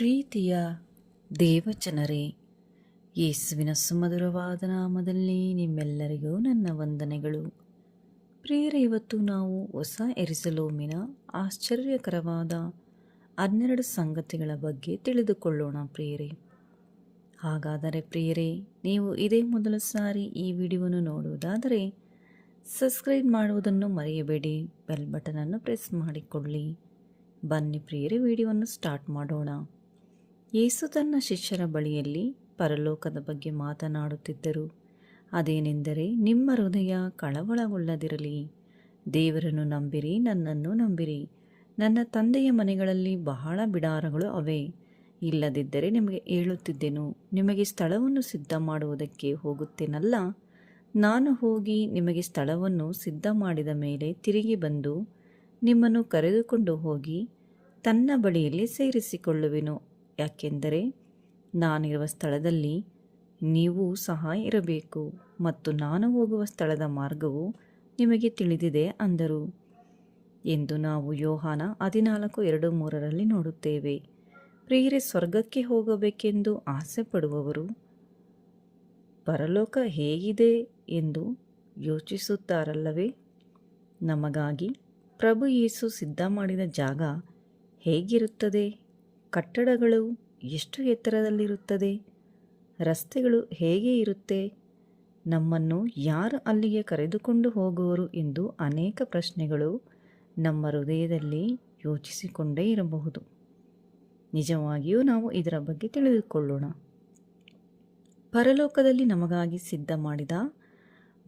ಪ್ರೀತಿಯ ದೇವಚನರೇ, ಯೇಸುವಿನ ಸುಮಧುರವಾದ ನಾಮದಲ್ಲಿ ನಿಮ್ಮೆಲ್ಲರಿಗೂ ನನ್ನ ವಂದನೆಗಳು. ಪ್ರಿಯರ, ಇವತ್ತು ನಾವು ಹೊಸ ಎರಿಸಲೋಮಿನ ಆಶ್ಚರ್ಯಕರವಾದ ಹನ್ನೆರಡು ಸಂಗತಿಗಳ ಬಗ್ಗೆ ತಿಳಿದುಕೊಳ್ಳೋಣ ಪ್ರಿಯರೇ. ಹಾಗಾದರೆ ಪ್ರಿಯರೇ, ನೀವು ಇದೇ ಮೊದಲ ಸಾರಿ ಈ ವಿಡಿಯೋವನ್ನು ನೋಡುವುದಾದರೆ ಸಬ್ಸ್ಕ್ರೈಬ್ ಮಾಡುವುದನ್ನು ಮರೆಯಬೇಡಿ, ಬೆಲ್ ಬಟನನ್ನು ಪ್ರೆಸ್ ಮಾಡಿಕೊಳ್ಳಿ. ಬನ್ನಿ ಪ್ರಿಯರೇ, ವಿಡಿಯೋವನ್ನು ಸ್ಟಾರ್ಟ್ ಮಾಡೋಣ. ಯೇಸು ತನ್ನ ಶಿಷ್ಯರ ಬಳಿಯಲ್ಲಿ ಪರಲೋಕದ ಬಗ್ಗೆ ಮಾತನಾಡುತ್ತಿದ್ದರು. ಅದೇನೆಂದರೆ, ನಿಮ್ಮ ಹೃದಯ ಕಳವಳಗೊಳ್ಳದಿರಲಿ ದೇವರನ್ನು ನಂಬಿರಿ, ನನ್ನನ್ನು ನಂಬಿರಿ. ನನ್ನ ತಂದೆಯ ಮನೆಗಳಲ್ಲಿ ಬಹಳ ಬಿಡಾರಗಳು ಅವೆ. ಇಲ್ಲದಿದ್ದರೆ ನಿಮಗೆ ಹೇಳುತ್ತಿದ್ದೆನು, ನಿಮಗೆ ಸ್ಥಳವನ್ನು ಸಿದ್ಧ ಮಾಡುವುದಕ್ಕೆ ಹೋಗುತ್ತೇನಲ್ಲ? ನಾನು ಹೋಗಿ ನಿಮಗೆ ಸ್ಥಳವನ್ನು ಸಿದ್ಧ ಮಾಡಿದ ಮೇಲೆ ತಿರುಗಿ ಬಂದು ನಿಮ್ಮನ್ನು ಕರೆದುಕೊಂಡು ಹೋಗಿ ತನ್ನ ಬಳಿಯಲ್ಲಿ ಸೇರಿಸಿಕೊಳ್ಳುವೆನು. ಯಾಕೆಂದರೆ ನಾನಿರುವ ಸ್ಥಳದಲ್ಲಿ ನೀವು ಸಹ ಇರಬೇಕು ಮತ್ತು ನಾನು ಹೋಗುವ ಸ್ಥಳದ ಮಾರ್ಗವು ನಿಮಗೆ ತಿಳಿದಿದೆ ಅಂದರು. ಎಂದು ನಾವು ಯೋಹಾನ ಹದಿನಾಲ್ಕು ಎರಡು ಮೂರರಲ್ಲಿ ನೋಡುತ್ತೇವೆ. ಪ್ರಿಯರೇ, ಸ್ವರ್ಗಕ್ಕೆ ಹೋಗಬೇಕೆಂದು ಆಸೆ ಪಡುವವರು ಪರಲೋಕ ಹೇಗಿದೆ ಎಂದು ಯೋಚಿಸುತ್ತಾರಲ್ಲವೇ? ನಮಗಾಗಿ ಪ್ರಭು ಯೇಸು ಸಿದ್ಧ ಮಾಡಿದ ಜಾಗ ಹೇಗಿರುತ್ತದೆ? ಕಟ್ಟಡಗಳು ಎಷ್ಟು ಎತ್ತರದಲ್ಲಿರುತ್ತದೆ? ರಸ್ತೆಗಳು ಹೇಗೆ ಇರುತ್ತೆ? ನಮ್ಮನ್ನು ಯಾರು ಅಲ್ಲಿಗೆ ಕರೆದುಕೊಂಡು ಹೋಗುವರು ಎಂದು ಅನೇಕ ಪ್ರಶ್ನೆಗಳು ನಮ್ಮ ಹೃದಯದಲ್ಲಿ ಯೋಚಿಸಿಕೊಂಡೇ ಇರಬಹುದು. ನಿಜವಾಗಿಯೂ ನಾವು ಇದರ ಬಗ್ಗೆ ತಿಳಿದುಕೊಳ್ಳೋಣ. ಪರಲೋಕದಲ್ಲಿ ನಮಗಾಗಿ ಸಿದ್ಧ ಮಾಡಿದ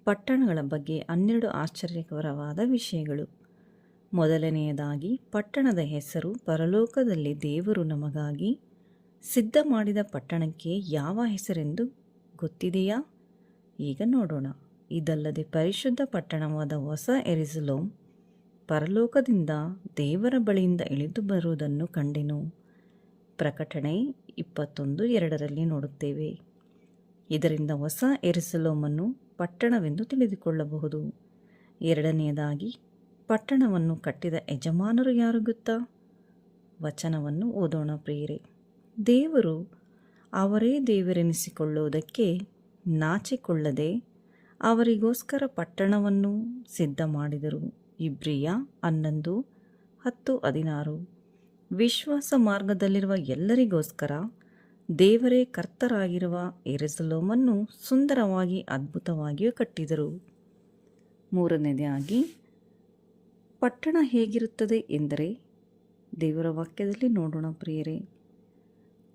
ಪಟ್ಟಣಗಳ ಬಗ್ಗೆ ಹನ್ನೆರಡು ಆಶ್ಚರ್ಯಕರವಾದ ವಿಷಯಗಳು. ಮೊದಲನೆಯದಾಗಿ ಪಟ್ಟಣದ ಹೆಸರು ಪರಲೋಕದಲ್ಲಿ ದೇವರು ನಮಗಾಗಿ ಸಿದ್ಧ ಮಾಡಿದ ಪಟ್ಟಣಕ್ಕೆ ಯಾವ ಹೆಸರೆಂದು ಗೊತ್ತಿದೆಯಾ? ಈಗ ನೋಡೋಣ. ಇದಲ್ಲದೆ ಪರಿಶುದ್ಧ ಪಟ್ಟಣವಾದ ಹೊಸ ಎರಿಸಲೋಮ್ ಪರಲೋಕದಿಂದ ದೇವರ ಬಳಿಯಿಂದ ಇಳಿದು ಬರುವುದನ್ನು ಕಂಡೆನು. ಪ್ರಕಟಣೆ ಇಪ್ಪತ್ತೊಂದು ಎರಡರಲ್ಲಿ ನೋಡುತ್ತೇವೆ. ಇದರಿಂದ ಹೊಸ ಎರಿಸಲೋಮನ್ನು ಪಟ್ಟಣವೆಂದು ತಿಳಿದುಕೊಳ್ಳಬಹುದು. ಎರಡನೆಯದಾಗಿ ಪಟ್ಟಣವನ್ನು ಕಟ್ಟಿದ ಯಜಮಾನರು ಯಾರು ಗೊತ್ತಾ ವಚನವನ್ನು ಓದೋಣ ಪ್ರಿಯರೇ. ದೇವರು ಅವರೇ ದೇವರೆನಿಸಿಕೊಳ್ಳುವುದಕ್ಕೆ ನಾಚಿಕೊಳ್ಳದೆ ಅವರಿಗೋಸ್ಕರ ಪಟ್ಟಣವನ್ನು ಸಿದ್ಧ ಮಾಡಿದರು ಇಬ್ರಿಯ ಹನ್ನೊಂದು, ಹತ್ತು, ಹದಿನಾರು. ವಿಶ್ವಾಸ ಮಾರ್ಗದಲ್ಲಿರುವ ಎಲ್ಲರಿಗೋಸ್ಕರ ದೇವರೇ ಕರ್ತರಾಗಿರುವ ಎರೆಸಲೋಮನ್ನು ಸುಂದರವಾಗಿ ಅದ್ಭುತವಾಗಿಯೂ ಕಟ್ಟಿದರು. ಮೂರನೇದಾಗಿ ಪಟ್ಟಣ ಹೇಗಿರುತ್ತದೆ ಎಂದರೆ ದೇವರ ವಾಕ್ಯದಲ್ಲಿ ನೋಡೋಣ ಪ್ರಿಯರೇ.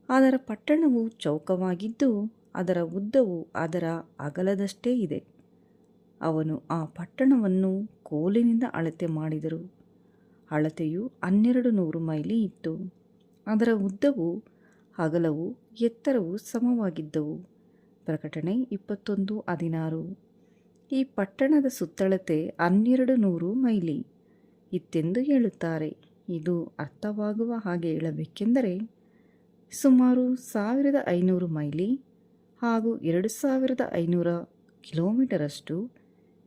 ಅದರ ಪಟ್ಟಣವು ಚೌಕವಾಗಿದ್ದು ಅದರ ಉದ್ದವು ಅದರ ಅಗಲದಷ್ಟೇ ಇದೆ. ಅವನು ಆ ಪಟ್ಟಣವನ್ನು ಕೋಲಿನಿಂದ ಅಳತೆ ಮಾಡಿದರು. ಅಳತೆಯು ಹನ್ನೆರಡು ನೂರು ಮೈಲಿ ಇತ್ತು. ಅದರ ಉದ್ದವು ಅಗಲವು ಎತ್ತರವು ಸಮವಾಗಿದ್ದವು. ಪ್ರಕಟಣೆ ಇಪ್ಪತ್ತೊಂದು ಹದಿನಾರು. ಈ ಪಟ್ಟಣದ ಸುತ್ತಳತೆ ಹನ್ನೆರಡು ನೂರು ಮೈಲಿ. ಇತ್ತೆಂದು ಹೇಳುತ್ತಾರೆ. ಇದು ಅರ್ಥವಾಗುವ ಹಾಗೆ ಹೇಳಬೇಕೆಂದರೆ, ಸುಮಾರು ಸಾವಿರದ ಐನೂರು ಮೈಲಿ ಹಾಗೂ ಎರಡು ಸಾವಿರದ ಐನೂರ ಕಿಲೋಮೀಟರಷ್ಟು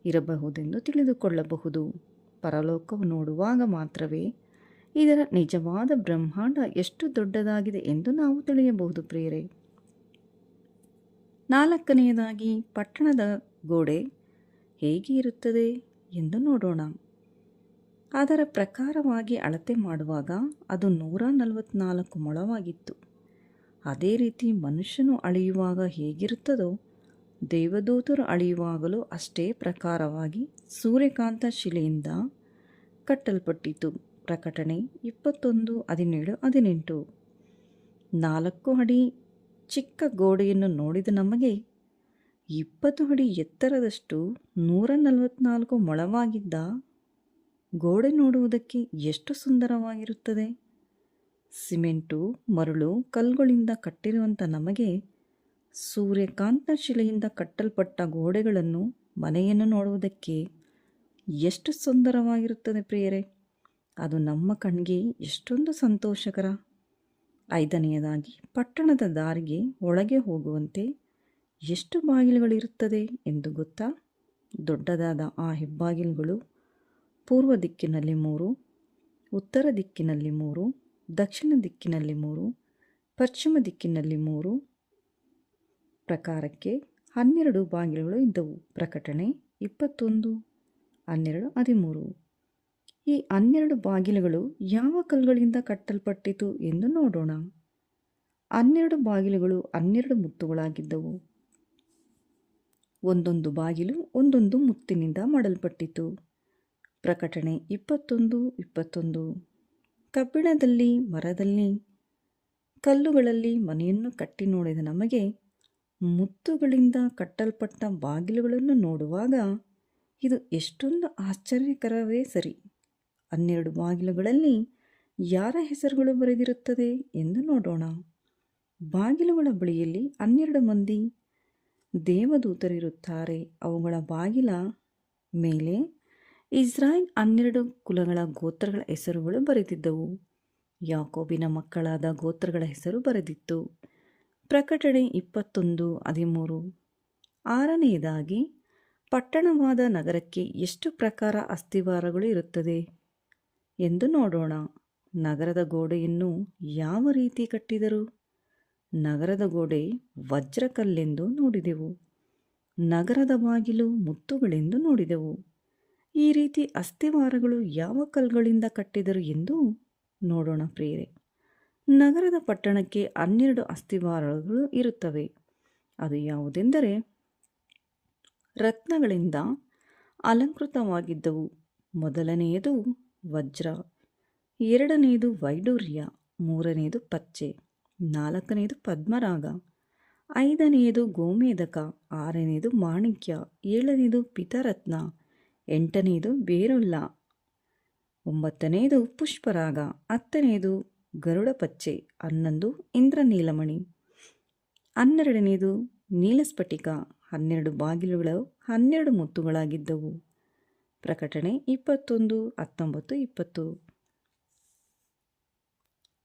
ಇರಬಹುದೆಂದು ತಿಳಿದುಕೊಳ್ಳಬಹುದು. ಪರಲೋಕವು ನೋಡುವಾಗ ಮಾತ್ರವೇ ಇದರ ನಿಜವಾದ ಬ್ರಹ್ಮಾಂಡ ಎಷ್ಟು ದೊಡ್ಡದಾಗಿದೆ ಎಂದು ನಾವು ತಿಳಿಯಬಹುದು ಪ್ರಿಯರೇ. ನಾಲ್ಕನೆಯದಾಗಿ ಪಟ್ಟಣದ ಗೋಡೆ ಹೇಗೆ ಇರುತ್ತದೆ ಎಂದು ನೋಡೋಣ. ಅದರ ಪ್ರಕಾರವಾಗಿ ಅಳತೆ ಮಾಡುವಾಗ ಅದು ನೂರ ನಲವತ್ನಾಲ್ಕು ಮೊಳವಾಗಿತ್ತು. ಅದೇ ರೀತಿ ಮನುಷ್ಯನು ಅಳೆಯುವಾಗ ಹೇಗಿರುತ್ತದೋ, ದೇವದೂತರು ಅಳೆಯುವಾಗಲೂ ಅಷ್ಟೇ ಪ್ರಕಾರವಾಗಿ ಸೂರ್ಯಕಾಂತ ಶಿಲೆಯಿಂದ ಕಟ್ಟಲ್ಪಟ್ಟಿತು. ಪ್ರಕಟಣೆ ಇಪ್ಪತ್ತೊಂದು, ಹದಿನೇಳು, ಹದಿನೆಂಟು. ನಾಲ್ಕು ಅಡಿ ಚಿಕ್ಕ ಗೋಡೆಯನ್ನು ನೋಡಿದ ನಮಗೆ ಇಪ್ಪತ್ತು ಅಡಿ ಎತ್ತರದಷ್ಟು ನೂರ ನಲವತ್ನಾಲ್ಕು ಮೊಳವಾಗಿದ್ದ ಗೋಡೆ ನೋಡುವುದಕ್ಕೆ ಎಷ್ಟು ಸುಂದರವಾಗಿರುತ್ತದೆ. ಸಿಮೆಂಟು, ಮರಳು, ಕಲ್ಲುಗಳಿಂದ ಕಟ್ಟಿರುವಂಥ ನಮಗೆ ಸೂರ್ಯಕಾಂತ ಶಿಲೆಯಿಂದ ಕಟ್ಟಲ್ಪಟ್ಟ ಗೋಡೆಗಳನ್ನು, ಮನೆಯನ್ನು ನೋಡುವುದಕ್ಕೆ ಎಷ್ಟು ಸುಂದರವಾಗಿರುತ್ತದೆ ಪ್ರಿಯರೇ. ಅದು ನಮ್ಮ ಕಣ್ಣಿಗೆ ಎಷ್ಟೊಂದು ಸಂತೋಷಕರ. ಐದನೆಯದಾಗಿ, ಪಟ್ಟಣದ ದಾರಿಗೆ ಒಳಗೆ ಹೋಗುವಂತೆ ಎಷ್ಟು ಬಾಗಿಲುಗಳಿರುತ್ತದೆ ಎಂದು ಗೊತ್ತಾ. ದೊಡ್ಡದಾದ ಆ ಹೆಬ್ಬಾಗಿಲುಗಳು ಪೂರ್ವ ದಿಕ್ಕಿನಲ್ಲಿ ಮೂರು, ಉತ್ತರ ದಿಕ್ಕಿನಲ್ಲಿ ಮೂರು, ದಕ್ಷಿಣ ದಿಕ್ಕಿನಲ್ಲಿ ಮೂರು, ಪಶ್ಚಿಮ ದಿಕ್ಕಿನಲ್ಲಿ ಮೂರು ಪ್ರಕಾರಕ್ಕೆ ಹನ್ನೆರಡು ಬಾಗಿಲುಗಳು ಇದ್ದವು. ಪ್ರಕಟಣೆ ಇಪ್ಪತ್ತೊಂದು, ಹನ್ನೆರಡು, ಹದಿಮೂರು. ಈ ಹನ್ನೆರಡು ಬಾಗಿಲುಗಳು ಯಾವ ಕಲ್ಲುಗಳಿಂದ ಕಟ್ಟಲ್ಪಟ್ಟಿತು ಎಂದು ನೋಡೋಣ. ಹನ್ನೆರಡು ಬಾಗಿಲುಗಳು ಹನ್ನೆರಡು ಮುತ್ತುಗಳಾಗಿದ್ದವು. ಒಂದೊಂದು ಬಾಗಿಲು ಒಂದೊಂದು ಮುತ್ತಿನಿಂದ ಮಾಡಲ್ಪಟ್ಟಿತು. ಪ್ರಕಟಣೆ ಇಪ್ಪತ್ತೊಂದು ಇಪ್ಪತ್ತೊಂದು. ಕಬ್ಬಿಣದಲ್ಲಿ, ಮರದಲ್ಲಿ, ಕಲ್ಲುಗಳಲ್ಲಿ ಮನೆಯನ್ನು ಕಟ್ಟಿ ನೋಡಿದ ನಮಗೆ ಮುತ್ತುಗಳಿಂದ ಕಟ್ಟಲ್ಪಟ್ಟ ಬಾಗಿಲುಗಳನ್ನು ನೋಡುವಾಗ ಇದು ಎಷ್ಟೊಂದು ಆಶ್ಚರ್ಯಕರವೇ ಸರಿ. ಹನ್ನೆರಡು ಬಾಗಿಲುಗಳಲ್ಲಿ ಯಾರ ಹೆಸರುಗಳು ಬರೆದಿರುತ್ತದೆ ಎಂದು ನೋಡೋಣ. ಬಾಗಿಲುಗಳ ಬಳಿಯಲ್ಲಿ ಹನ್ನೆರಡು ಮಂದಿ ದೇವದೂತರಿರುತ್ತಾರೆ. ಅವುಗಳ ಬಾಗಿಲ ಮೇಲೆ ಇಸ್ರಾಯೇಲ್ ಹನ್ನೆರಡು ಕುಲಗಳ ಗೋತ್ರಗಳ ಹೆಸರುಗಳು ಬರೆದಿದ್ದವು. ಯಾಕೋಬಿನ ಮಕ್ಕಳಾದ ಗೋತ್ರಗಳ ಹೆಸರು ಬರೆದಿತ್ತು. ಪ್ರಕಟಣೆ ಇಪ್ಪತ್ತೊಂದು, ಹದಿಮೂರು. ಆರನೆಯದಾಗಿ, ಪಟ್ಟಣವಾದ ನಗರಕ್ಕೆ ಎಷ್ಟು ಪ್ರಕಾರ ಅಸ್ಥಿವಾರಗಳು ಇರುತ್ತದೆ? ಎಂದು ನೋಡೋಣ. ನಗರದ ಗೋಡೆಯನ್ನು ಯಾವ ರೀತಿ ಕಟ್ಟಿದರು? ನಗರದ ಗೋಡೆ ವಜ್ರಕಲ್ಲೆಂದು ನೋಡಿದೆವು. ನಗರದ ಬಾಗಿಲು ಮುತ್ತುಗಳೆಂದು ನೋಡಿದೆವು. ಈ ರೀತಿ ಅಸ್ಥಿವಾರಗಳು ಯಾವ ಕಲ್ಲುಗಳಿಂದ ಕಟ್ಟಿದರು ಎಂದು ನೋಡೋಣ ಪ್ರಿಯರೇ. ನಗರದ ಪಟ್ಟಣಕ್ಕೆ ಹನ್ನೆರಡು ಅಸ್ಥಿವಾರಗಳು ಇರುತ್ತವೆ. ಅದು ಯಾವುದೆಂದರೆ ರತ್ನಗಳಿಂದ ಅಲಂಕೃತವಾಗಿದ್ದವು. ಮೊದಲನೆಯದು ವಜ್ರ, ಎರಡನೆಯದು ವೈಡೂರ್ಯ, ಮೂರನೆಯದು ಪಚ್ಚೆ, ನಾಲ್ಕನೆಯದು ಪದ್ಮರಾಗ, ಐದನೆಯದು ಗೋಮೇಧಕ, ಆರನೆಯದು ಮಾಣಿಕ್ಯ, ಏಳನೆಯದು ಪಿತರತ್ನ ಎಂಟನೆಯದು ಬೇರೊಲ್ಲ ಒಂಬತ್ತನೆಯದು ಪುಷ್ಪರಾಗ ಹತ್ತನೆಯದು ಗರುಡ ಪಚ್ಚೆ ಹನ್ನೊಂದು ಇಂದ್ರನೀಲಮಣಿ ಹನ್ನೆರಡನೆಯದು ನೀಲಸ್ಫಟಿಕ, ಹನ್ನೆರಡು ಬಾಗಿಲುಗಳು, ಹನ್ನೆರಡು ಮುತ್ತುಗಳಾಗಿದ್ದವು. ಪ್ರಕಟಣೆ ಇಪ್ಪತ್ತೊಂದು, ಹತ್ತೊಂಬತ್ತು, ಇಪ್ಪತ್ತು.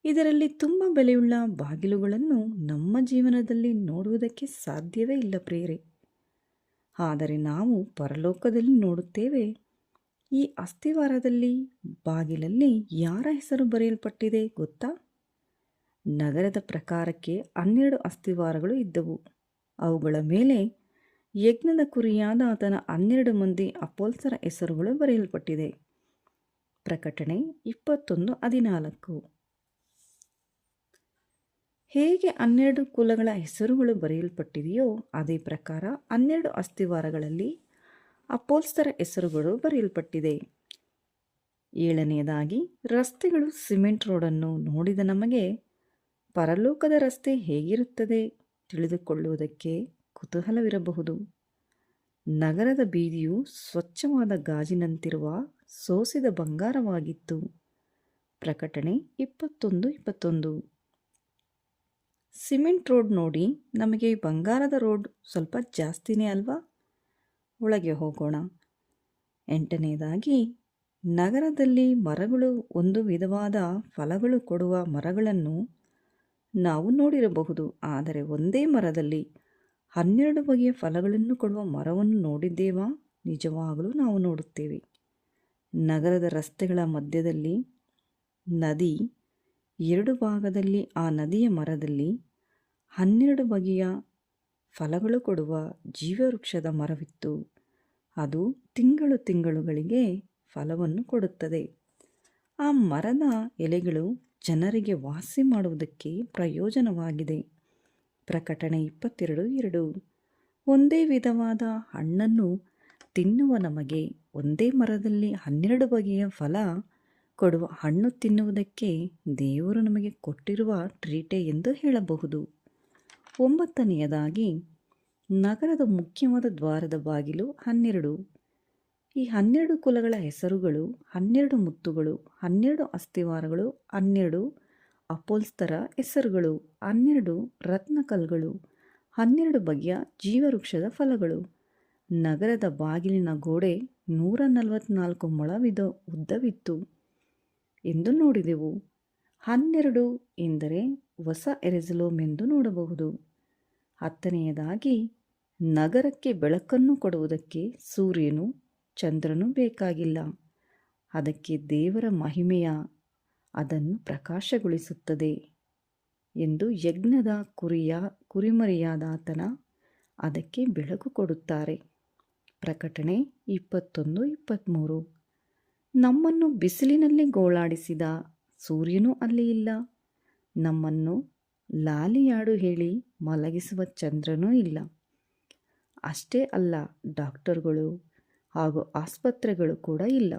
ಇದರಲ್ಲಿ ತುಂಬ ಬೆಲೆಯುಳ್ಳ ಬಾಗಿಲುಗಳನ್ನು ನಮ್ಮ ಜೀವನದಲ್ಲಿ ನೋಡುವುದಕ್ಕೆ ಸಾಧ್ಯವೇ ಇಲ್ಲ ಪ್ರೇರೆ ಆದರೆ ನಾವು ಪರಲೋಕದಲ್ಲಿ ನೋಡುತ್ತೇವೆ. ಈ ಅಸ್ಥಿವಾರದಲ್ಲಿ ಬಾಗಿಲಲ್ಲಿ ಯಾರ ಹೆಸರು ಬರೆಯಲ್ಪಟ್ಟಿದೆ ಗೊತ್ತಾ? ನಗರದ ಪ್ರಕಾರಕ್ಕೆ ಹನ್ನೆರಡು ಅಸ್ಥಿವಾರಗಳು ಇದ್ದವು. ಅವುಗಳ ಮೇಲೆ ಯಜ್ಞದ ಕುರಿಯಾದ ಆತನ ಹನ್ನೆರಡು ಮಂದಿ ಅಪೋಲ್ಸರ ಹೆಸರುಗಳು ಬರೆಯಲ್ಪಟ್ಟಿದೆ. ಪ್ರಕಟಣೆ ಇಪ್ಪತ್ತೊಂದು ಹದಿನಾಲ್ಕು. ಹೇಗೆ ಹನ್ನೆರಡು ಕುಲಗಳ ಹೆಸರುಗಳು ಬರೆಯಲ್ಪಟ್ಟಿದೆಯೋ ಅದೇ ಪ್ರಕಾರ ಹನ್ನೆರಡು ಅಸ್ಥಿವಾರಗಳಲ್ಲಿ ಅಪೋಲ್ಸ್ತರ ಹೆಸರುಗಳು ಬರೆಯಲ್ಪಟ್ಟಿದೆ. ಏಳನೆಯದಾಗಿ, ರಸ್ತೆಗಳು ಸಿಮೆಂಟ್ ರೋಡನ್ನು ನೋಡಿದ ನಮಗೆ ಪರಲೋಕದ ರಸ್ತೆ ಹೇಗಿರುತ್ತದೆ ತಿಳಿದುಕೊಳ್ಳುವುದಕ್ಕೆ ಕುತೂಹಲವಿರಬಹುದು. ನಗರದ ಬೀದಿಯು ಸ್ವಚ್ಛವಾದ ಗಾಜಿನಂತಿರುವ ಸೋಸಿದ ಬಂಗಾರವಾಗಿತ್ತು. ಪ್ರಕಟಣೆ ಇಪ್ಪತ್ತೊಂದು ಇಪ್ಪತ್ತೊಂದು. ಸಿಮೆಂಟ್ ರೋಡ್ ನೋಡಿ ನಮಗೆ ಬಂಗಾರದ ರೋಡ್ ಸ್ವಲ್ಪ ಜಾಸ್ತಿನೇ ಅಲ್ವಾ? ಒಳಗೆ ಹೋಗೋಣ. ಎಂಟನೇದಾಗಿ, ನಗರದಲ್ಲಿ ಮರಗಳು ಒಂದು ವಿಧವಾದ ಫಲಗಳು ಕೊಡುವ ಮರಗಳನ್ನು ನಾವು ನೋಡಿರಬಹುದು. ಆದರೆ ಒಂದೇ ಮರದಲ್ಲಿ ಹನ್ನೆರಡು ಬಗೆಯ ಫಲಗಳನ್ನು ಕೊಡುವ ಮರವನ್ನು ನೋಡಿದ್ದೇವಾ? ನಿಜವಾಗಲೂ ನಾವು ನೋಡುತ್ತೇವೆ. ನಗರದ ರಸ್ತೆಗಳ ಮಧ್ಯದಲ್ಲಿ ನದಿ ಎರಡು ಭಾಗದಲ್ಲಿ, ಆ ನದಿಯ ಮರದಲ್ಲಿ ಹನ್ನೆರಡು ಬಗೆಯ ಫಲಗಳು ಕೊಡುವ ಜೀವವೃಕ್ಷದ ಮರವಿತ್ತು. ಅದು ತಿಂಗಳು ತಿಂಗಳುಗಳಿಗೆ ಫಲವನ್ನು ಕೊಡುತ್ತದೆ. ಆ ಮರದ ಎಲೆಗಳು ಜನರಿಗೆ ವಾಸಿ ಮಾಡುವುದಕ್ಕೆ ಪ್ರಯೋಜನವಾಗಿದೆ. ಪ್ರಕಟಣೆ ಇಪ್ಪತ್ತೆರಡು ಎರಡು. ಒಂದೇ ವಿಧವಾದ ಹಣ್ಣನ್ನು ತಿನ್ನುವ ನಮಗೆ ಒಂದೇ ಮರದಲ್ಲಿ ಹನ್ನೆರಡು ಬಗೆಯ ಫಲ ಕೊಡುವ ಹಣ್ಣು ತಿನ್ನುವುದಕ್ಕೆ ದೇವರು ನಮಗೆ ಕೊಟ್ಟಿರುವ ಟ್ರೀಟೆ ಎಂದು ಹೇಳಬಹುದು. ಒಂಬತ್ತನೆಯದಾಗಿ, ನಗರದ ಮುಖ್ಯವಾದ ದ್ವಾರದ ಬಾಗಿಲು ಹನ್ನೆರಡು. ಈ ಹನ್ನೆರಡು ಕುಲಗಳ ಹೆಸರುಗಳು, ಹನ್ನೆರಡು ಮುತ್ತುಗಳು, ಹನ್ನೆರಡು ಅಸ್ಥಿವಾರಗಳು, ಹನ್ನೆರಡು ಅಪೋಲ್ಸ್ತರ ಹೆಸರುಗಳು, ಹನ್ನೆರಡು ರತ್ನಕಲ್ಗಳು, ಹನ್ನೆರಡು ಬಗೆಯ ಜೀವವೃಕ್ಷದ ಫಲಗಳು. ನಗರದ ಬಾಗಿಲಿನ ಗೋಡೆ ನೂರ ನಲವತ್ನಾಲ್ಕು ಮೊಳವಿದ ಉದ್ದವಿತ್ತು. ಎಂದು ನೋಡಿದೆವು. ಹನ್ನೆರಡು ಎಂದರೆ ಹೊಸ ಎರೆಸಲೋಮ್ ಎಂದು ನೋಡಬಹುದು. ಹತ್ತನೆಯದಾಗಿ, ನಗರಕ್ಕೆ ಬೆಳಕನ್ನು ಕೊಡುವುದಕ್ಕೆ ಸೂರ್ಯನು ಚಂದ್ರನು ಬೇಕಾಗಿಲ್ಲ. ಅದಕ್ಕೆ ದೇವರ ಮಹಿಮೆಯ ಅದನ್ನು ಪ್ರಕಾಶಗೊಳಿಸುತ್ತದೆ ಎಂದು ಯಜ್ಞದ ಕುರಿಯ ಕುರಿಮರಿಯಾದಾತನ ಅದಕ್ಕೆ ಬೆಳಕು ಕೊಡುತ್ತಾರೆ. ಪ್ರಕಟಣೆ ಇಪ್ಪತ್ತೊಂದು ಇಪ್ಪತ್ತ್ಮೂರು ನಮ್ಮನ್ನು ಬಿಸಿಲಿನಲ್ಲಿ ಗೋಳಾಡಿಸಿದ ಸೂರ್ಯನೂ ಅಲ್ಲಿ ಇಲ್ಲ. ನಮ್ಮನ್ನು ಲಾಲಿಯಾಡು ಹೇಳಿ ಮಲಗಿಸುವ ಚಂದ್ರನೂ ಇಲ್ಲ. ಅಷ್ಟೇ ಅಲ್ಲ, ಡಾಕ್ಟರ್ಗಳು ಹಾಗೂ ಆಸ್ಪತ್ರೆಗಳು ಕೂಡ ಇಲ್ಲ.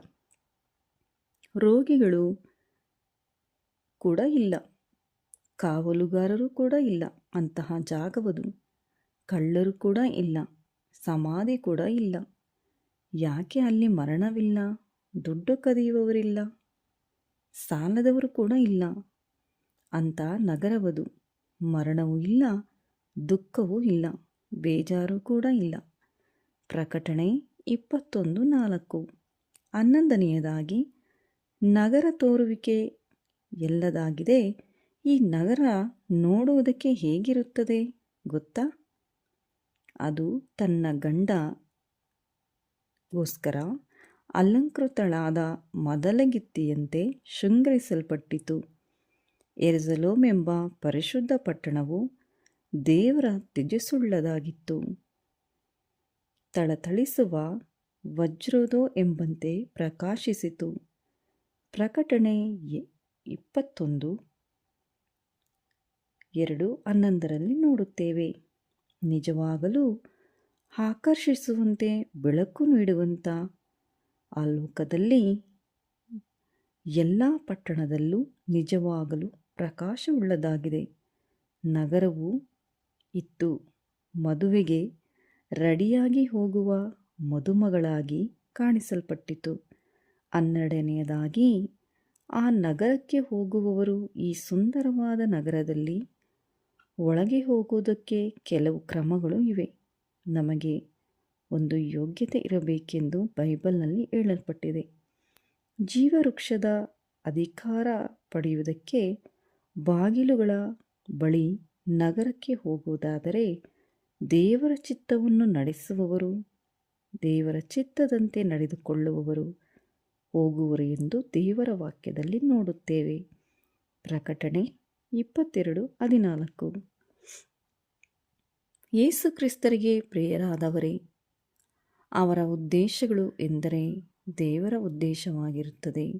ರೋಗಿಗಳು ಕೂಡ ಇಲ್ಲ. ಕಾವಲುಗಾರರು ಕೂಡ ಇಲ್ಲ. ಅಂತಹ ಜಾಗವದು. ಕಳ್ಳರು ಕೂಡ ಇಲ್ಲ. ಸಮಾಧಿ ಕೂಡ ಇಲ್ಲ. ಯಾಕೆ ಅಲ್ಲಿ ಮರಣವಿಲ್ಲ? ದುಡ್ಡು ಕದಿಯುವವರಿಲ್ಲ, ಸಾಲದವರು ಕೂಡ ಇಲ್ಲ. ಅಂತ ನಗರವದು. ಮರಣವೂ ಇಲ್ಲ, ದುಃಖವೂ ಇಲ್ಲ, ಬೇಜಾರು ಕೂಡ ಇಲ್ಲ. ಪ್ರಕಟಣೆ ಇಪ್ಪತ್ತೊಂದು ನಾಲ್ಕು. ಹನ್ನೊಂದನೆಯದಾಗಿ, ನಗರ ತೋರುವಿಕೆ ಎಲ್ಲದಾಗಿದೆ, ಈ ನಗರ ನೋಡುವುದಕ್ಕೆ ಹೇಗಿರುತ್ತದೆ ಗೊತ್ತಾ? ಅದು ತನ್ನ ಗಂಡಗೋಸ್ಕರ ಅಲಂಕೃತಳಾದ ಮದಲಗಿತ್ತಿಯಂತೆ ಶೃಂಗರಿಸಲ್ಪಟ್ಟಿತು. ಎಂಬ ಪರಿಶುದ್ಧ ಪಟ್ಟಣವು ದೇವರ ತ್ಯಜಸುಳ್ಳದಾಗಿತ್ತು. ತಳತಳಿಸುವ ವಜ್ರೋದೋ ಎಂಬಂತೆ ಪ್ರಕಾಶಿಸಿತು. ಪ್ರಕಟಣೆ ಇಪ್ಪತ್ತೊಂದು. ಎರಡು ಹನ್ನೊಂದರಲ್ಲಿ ನೋಡುತ್ತೇವೆ. ನಿಜವಾಗಲೂ ಆಕರ್ಷಿಸುವಂತೆ ಬೆಳಕು ನೀಡುವಂಥ ಆ ಲೋಕದಲ್ಲಿ ಎಲ್ಲ ಪಟ್ಟಣದಲ್ಲೂ ನಿಜವಾಗಲೂ ಪ್ರಕಾಶವುಳ್ಳದಾಗಿದೆ. ನಗರವು ಇತ್ತು. ಮದುವೆಗೆ ರೆಡಿಯಾಗಿ ಹೋಗುವ ಮದುಮಗಳಾಗಿ ಕಾಣಿಸಲ್ಪಟ್ಟಿತು. ಹನ್ನೆರಡನೆಯದಾಗಿ, ಆ ನಗರಕ್ಕೆ ಹೋಗುವವರು ಈ ಸುಂದರವಾದ ನಗರದಲ್ಲಿ ಒಳಗೆ ಹೋಗುವುದಕ್ಕೆ ಕೆಲವು ಕ್ರಮಗಳು ಇವೆ. ನಮಗೆ ಒಂದು ಯೋಗ್ಯತೆ ಇರಬೇಕೆಂದು ಬೈಬಲ್ನಲ್ಲಿ ಹೇಳಲ್ಪಟ್ಟಿದೆ. ಜೀವವೃಕ್ಷದ ಅಧಿಕಾರ ಪಡೆಯುವುದಕ್ಕೆ ಬಾಗಿಲುಗಳ ಬಳಿ ನಗರಕ್ಕೆ ಹೋಗುವುದಾದರೆ ದೇವರ ಚಿತ್ತವನ್ನು ನಡೆಸುವವರು, ದೇವರ ಚಿತ್ತದಂತೆ ನಡೆದುಕೊಳ್ಳುವವರು ಹೋಗುವರು ಎಂದು ದೇವರ ವಾಕ್ಯದಲ್ಲಿ ನೋಡುತ್ತೇವೆ. ಪ್ರಕಟಣೆ ಇಪ್ಪತ್ತೆರಡು ಹದಿನಾಲ್ಕು. ಯೇಸು ಕ್ರಿಸ್ತರಿಗೆ ಪ್ರಿಯರಾದವರೇ ಅವರ ಉದ್ದೇಶಗಳು ಎಂದರೆ ದೇವರ ಉದ್ದೇಶವಾಗಿರುತ್ತದೆ.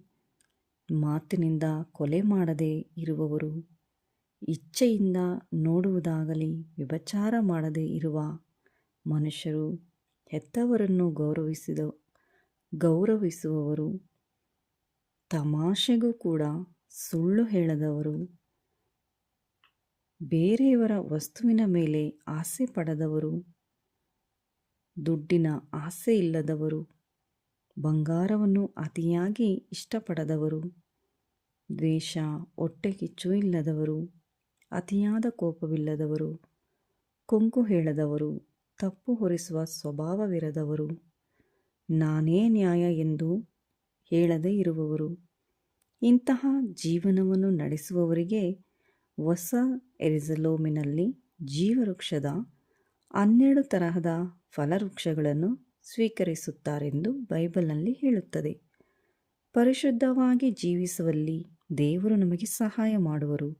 ಮಾತಿನಿಂದ ಕೊಲೆ ಮಾಡದೆ ಇರುವವರು, ಇಚ್ಛೆಯಿಂದ ನೋಡುವುದಾಗಲಿ ವ್ಯಭಚಾರ ಮಾಡದೇ ಇರುವ ಮನುಷ್ಯರು ಹೆತ್ತವರನ್ನು ಗೌರವಿಸಿದ, ಗೌರವಿಸುವವರು, ತಮಾಷೆಗೂ ಕೂಡ ಸುಳ್ಳು ಹೇಳದವರು, ಬೇರೆಯವರ ವಸ್ತುವಿನ ಮೇಲೆ ಆಸೆ ಪಡೆದವರು ದುಡ್ಡಿನ ಆಸೆ ಇಲ್ಲದವರು, ಬಂಗಾರವನ್ನು ಅತಿಯಾಗಿ ಇಷ್ಟಪಡದವರು, ದ್ವೇಷ ಹೊಟ್ಟೆಕಿಚ್ಚು ಇಲ್ಲದವರು, ಅತಿಯಾದ ಕೋಪವಿಲ್ಲದವರು, ಕೊಂಕು ಹೇಳದವರು, ತಪ್ಪು ಹೊರಿಸುವ ಸ್ವಭಾವವಿರದವರು, ನಾನೇ ನ್ಯಾಯ ಎಂದು ಹೇಳದೇ ಇರುವವರು, ಇಂತಹ ಜೀವನವನ್ನು ನಡೆಸುವವರಿಗೆ ಹೊಸ ಎರಿಸಲೋಮಿನಲ್ಲಿ ಜೀವವೃಕ್ಷದ ಹನ್ನೆರಡು ತರಹದ ಫಲವೃಕ್ಷಗಳನ್ನು ಸ್ವೀಕರಿಸುತ್ತಾರೆಂದು ಬೈಬಲ್ನಲ್ಲಿ ಹೇಳುತ್ತದೆ. ಪರಿಶುದ್ಧವಾಗಿ ಜೀವಿಸುವಲ್ಲಿ ದೇವರು ನಮಗೆ ಸಹಾಯ ಮಾಡುವರು.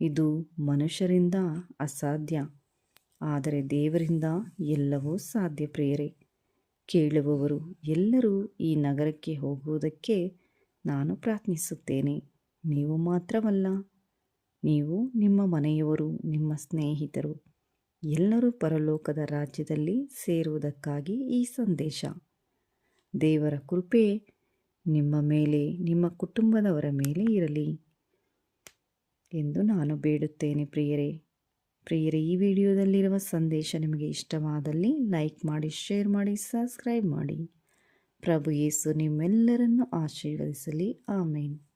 ಇದು ಮನುಷ್ಯರಿಂದ ಅಸಾಧ್ಯ, ಆದರೆ ದೇವರಿಂದ ಎಲ್ಲವೂ ಸಾಧ್ಯ ಪ್ರಿಯರೇ. ಕೇಳುವವರು ಎಲ್ಲರೂ ಈ ನಗರಕ್ಕೆ ಹೋಗುವುದಕ್ಕೆ ನಾನು ಪ್ರಾರ್ಥಿಸುತ್ತೇನೆ. ನೀವು ಮಾತ್ರವಲ್ಲ, ನೀವು ನಿಮ್ಮ ಮನೆಯವರು, ನಿಮ್ಮ ಸ್ನೇಹಿತರು. ಎಲ್ಲರೂ ಪರಲೋಕದ ರಾಜ್ಯದಲ್ಲಿ ಸೇರುವುದಕ್ಕಾಗಿ ಈ ಸಂದೇಶ. ದೇವರ ಕೃಪೆ ನಿಮ್ಮ ಮೇಲೆ, ನಿಮ್ಮ ಕುಟುಂಬದವರ ಮೇಲೆ ಇರಲಿ ಎಂದು ನಾನು ಬೇಡುತ್ತೇನೆ ಪ್ರಿಯರೇ. ಪ್ರಿಯರೇ, ಈ ವಿಡಿಯೋದಲ್ಲಿರುವ ಸಂದೇಶ ನಿಮಗೆ ಇಷ್ಟವಾದಲ್ಲಿ ಲೈಕ್ ಮಾಡಿ, ಶೇರ್ ಮಾಡಿ, ಸಬ್ಸ್ಕ್ರೈಬ್ ಮಾಡಿ. ಪ್ರಭು ಯೇಸು ನಿಮ್ಮೆಲ್ಲರನ್ನು ಆಶೀರ್ವದಿಸಲಿ. ಆಮೇನ್.